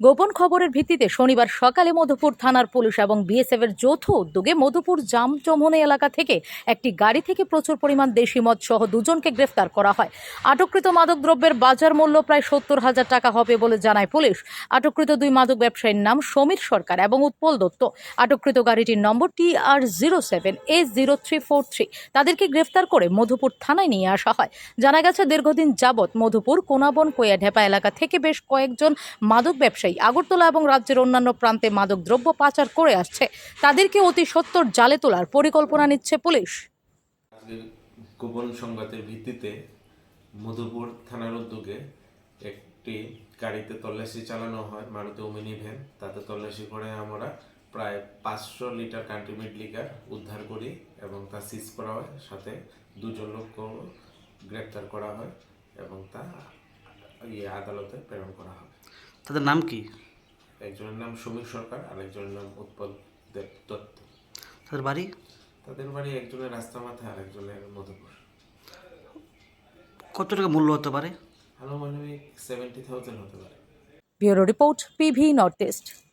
গোপন খবরের ভিত্তিতে শনিবার সকালে মধুপুর থানার পুলিশ এবং বিএসএফ এর যৌথ উদ্যোগে মধুপুর জামচমনে এলাকা থেকে একটি গাড়ি থেকে প্রচুর পরিমাণ দেশি মদ সহ দুজনকে গ্রেফতার করা হয়। আটককৃত মাদক দ্রব্যের বাজার মূল্য প্রায় সত্তর হাজার টাকা হবে বলে জানায় পুলিশ। আটককৃত দুই মাদক ব্যবসায়ীর নাম সমীর সরকার এবং উৎপল দত্ত। আটককৃত গাড়িটির number T R zero seven, A zero three four three. তাদেরকে গ্রেফতার করে মধুপুর থানায় নিয়ে আসা হয়। জানা গেছে, দীর্ঘদিন যাবৎ মধুপুর কোনাবন কোয়াঢেপা এলাকা থেকে বেশ কয়েকজন মাদক ব্যবসায়ী আগরতলা এবং রাজ্যের অন্যান্য প্রান্তে মাদক দ্রব্য পাচার করে আসছে। তাদেরকে অতি সত্বর জালে তোলার পরিকল্পনা নিচ্ছে পুলিশ। গোপন সংবাদের ভিত্তিতে মধুপুর থানার উদ্যোগে একটি গাড়িতে তল্লাশি চালানো হয় মারুতি ওমিনি ভ্যান। তাতে তল্লাশি করে আমরা প্রায় পাঁচশো লিটার কান্ট্রিমেট লিকার উদ্ধার করি এবং তা সিজ করা হয়। সাথে দুজন লোককে গ্রেপ্তার করা হয় এবং তা ইয়ে আদালতে প্রেরণ করা হবে। তাদের নাম কি? একজনের নাম সমীর সরকার আর একজনের নাম উৎপল দেব দত্ত। তাদের বাড়ি? তাদের বাড়ি একজনের রাস্তা মাথায় আর একজনের মধুপুর। কত টাকা মূল্য হতে পারে? আনুমানিক সেভেন্টি থাউজেন্ড হতে পারে। Bureau report PV north east.